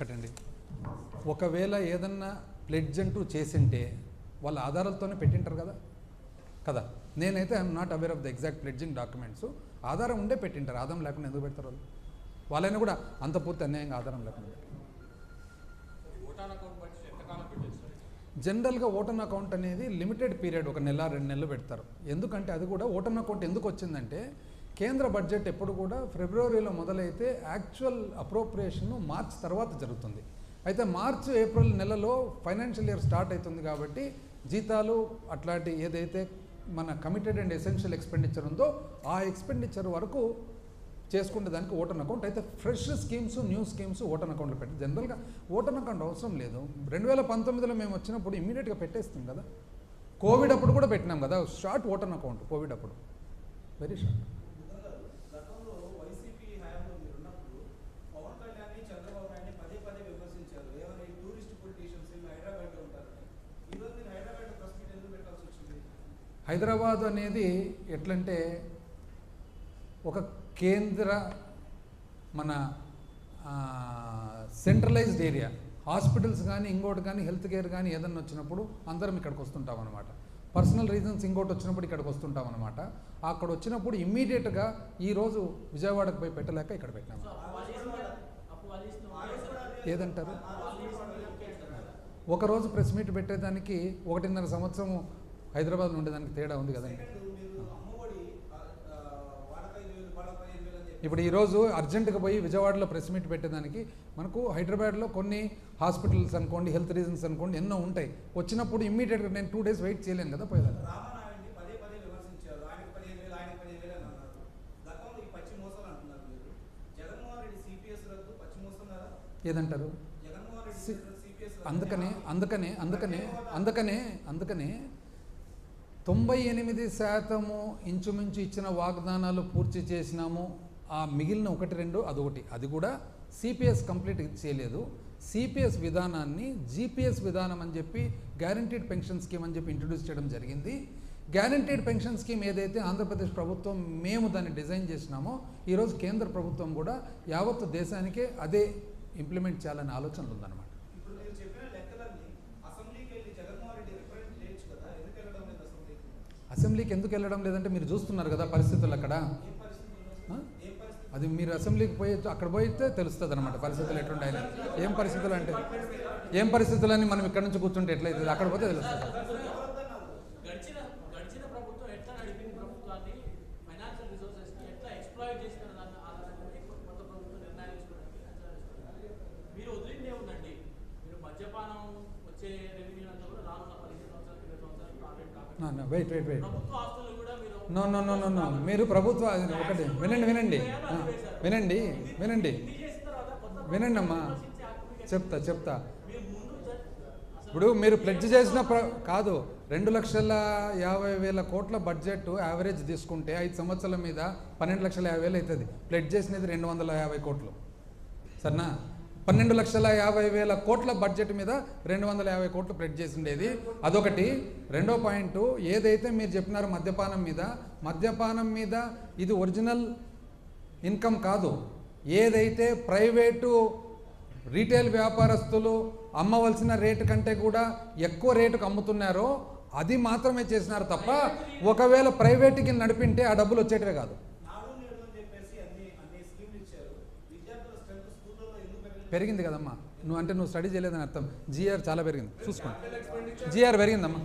ఒక్కటండి. ఒకవేళ ఏదన్నా ప్లెడ్జ్ అంటూ చేసింటే వాళ్ళ ఆధారాలతోనే పెట్టింటారు కదా? కదా? నేనైతే I'm not aware of the exact pledging documents. ఆధారం ఉండే పెట్టింటారు. ఆధారం లేకుండా ఎందుకు పెడతారు వాళ్ళు? వాళ్ళైనా కూడా అంత పూర్తి అన్యాయంగా ఆధారం లేకుండా జనరల్గా ఓటన్ అకౌంట్ అనేది లిమిటెడ్ పీరియడ్ ఒక నెల రెండు నెలలు పెడతారు. ఎందుకంటే అది కూడా ఓటన్ అకౌంట్ ఎందుకు వచ్చిందంటే కేంద్ర బడ్జెట్ ఎప్పుడు కూడా ఫిబ్రవరిలో మొదలైతే యాక్చువల్ అప్రోప్రియేషన్ మార్చ్ తర్వాత జరుగుతుంది. అయితే మార్చ్ ఏప్రిల్ నెలలో ఫైనాన్షియల్ ఇయర్ స్టార్ట్ అవుతుంది కాబట్టి జీతాలు అట్లాంటి ఏదైతే మన కమిటెడ్ అండ్ ఎసెన్షియల్ ఎక్స్పెండిచర్ ఉందో ఆ ఎక్స్పెండిచర్ వరకు చేసుకునే దానికి ఓటన్ అకౌంట్ అయితే fresh schemes new schemes vote on అకౌంట్లో పెట్టి జనరల్గా ఓటన్ అకౌంట్ అవసరం లేదు. రెండు వేల పంతొమ్మిదిలో మేము వచ్చినప్పుడు ఇమీడియట్గా పెట్టేస్తాం కదా. కోవిడ్ అప్పుడు కూడా పెట్టినాం కదా short vote on account Covid అప్పుడు. వెరీ షార్ట్ హైదరాబాద్ అనేది ఎట్లంటే ఒక కేంద్ర మన సెంట్రలైజ్డ్ ఏరియా హాస్పిటల్స్ కానీ ఇంకోటి కానీ హెల్త్ కేర్ కానీ ఏదన్నా వచ్చినప్పుడు అందరం ఇక్కడికి వస్తుంటాం అనమాట పర్సనల్ రీజన్స్ ఇంకోటి వచ్చినప్పుడు ఇక్కడికి వస్తుంటాం అనమాట అక్కడ వచ్చినప్పుడు ఇమ్మీడియట్గా ఈరోజు విజయవాడకు పోయి పెట్టలేక ఇక్కడ పెట్టినాము ఏదంటారు? ఒకరోజు ప్రెస్ మీట్ పెట్టేదానికి ఒకటిన్నర సంవత్సరం హైదరాబాద్లో ఉండేదానికి తేడా ఉంది కదండి. ఇప్పుడు ఈరోజు అర్జెంటుగా పోయి విజయవాడలో ప్రెస్ మీట్ పెట్టేదానికి మనకు హైదరాబాద్లో కొన్ని హాస్పిటల్స్ అనుకోండి హెల్త్ రీజన్స్ అనుకోండి ఎన్నో ఉంటాయి. వచ్చినప్పుడు ఇమ్మీడియట్గా నేను టూ డేస్ వెయిట్ చేయలేను కదా పోయేదాన్ని. కదా? ఏదంటారు? అందుకనే అందుకనే అందుకనే అందుకనే అందుకనే తొంభై ఎనిమిది శాతము ఇంచుమించు ఇచ్చిన వాగ్దానాలు పూర్తి చేసినాము. ఆ మిగిలిన ఒకటి రెండు అదొకటి. అది కూడా సిపిఎస్ కంప్లీట్ చేయలేదు. సిపిఎస్ విధానాన్ని జీపీఎస్ విధానం అని చెప్పి గ్యారంటీడ్ పెన్షన్ స్కీమ్ అని చెప్పి ఇంట్రడ్యూస్ చేయడం జరిగింది. గ్యారంటీడ్ పెన్షన్ స్కీమ్ ఏదైతే ఆంధ్రప్రదేశ్ ప్రభుత్వం మేము దాన్ని డిజైన్ చేసినామో ఈరోజు కేంద్ర ప్రభుత్వం కూడా యావత్తు దేశానికే అదే ఇంప్లిమెంట్ చేయాలనే ఆలోచనలు ఉందన్నమాట ఇప్పుడు మీరు చెప్పిన లెక్కలన్నీ అసెంబ్లీకి వెళ్ళి జగన్మోహన్ రెడ్డి రిప్రజెంట్ చేయొచ్చు కదా ఎందుకు వెళ్ళడం లేదు అసెంబ్లీకి ఎందుకు వెళ్ళడం లేదంటే మీరు చూస్తున్నారు కదా పరిస్థితులు అక్కడ? అది మీరు అసెంబ్లీకి పోయి అక్కడ పోయితే తెలుస్తుంది అనమాట పరిస్థితులు ఎట్లుంటాయని ఏం పరిస్థితులు అంటే? ఏం పరిస్థితులని మనం ఇక్కడ నుంచి కూర్చుంటే ఎట్లయితుంది? అక్కడ పోతే తెలుస్తుంది. గడిచిన ప్రభుత్వం ఎట్లా నడిపింది ప్రభుత్వాన్ని? ఫైనాన్షియల్ రిసోర్సెస్ ఎట్లా ఎక్స్ప్లాయిట్ చేసిన wait wait wait no no no no no మీరు ప్రభుత్వ ఒకటి వినండి వినండి. వినండి వినండి. వినండి అమ్మా చెప్తా చెప్తా. ఇప్పుడు మీరు ప్లెడ్జ్ చేసిన కాదు రెండు లక్షల యాభై వేల కోట్ల బడ్జెట్ యావరేజ్ తీసుకుంటే ఐదు సంవత్సరాల మీద పన్నెండు లక్షల యాభై వేలు అవుతుంది. ప్లెడ్జ్ చేసినది రెండు వందల యాభై కోట్లు. సరేనా? పన్నెండు లక్షల యాభై వేల కోట్ల బడ్జెట్ మీద రెండు వందల యాభై కోట్లు ప్లెడ్జ్ చేసిండేది అదొకటి. రెండో పాయింట్ ఏదైతే మీరు చెప్పినారో మద్యపానం మీద మద్యపానం మీద ఇది ఒరిజినల్ ఇన్కమ్ కాదు. ఏదైతే ప్రైవేటు రీటైల్ వ్యాపారస్తులు అమ్మవలసిన రేటు కంటే కూడా ఎక్కువ రేటుకు అమ్ముతున్నారో అది మాత్రమే చేసినారు తప్ప ఒకవేళ ప్రైవేట్కి నడిపింటే ఆ డబ్బులు వచ్చేటివే కాదు. పెరిగింది కదమ్మా. నువ్వు అంటే నువ్వు స్టడీ చేయలేదని అర్థం. జిఆర్ చాలా పెరిగింది. చూసుకోండి జిఆర్ పెరిగిందమ్మా.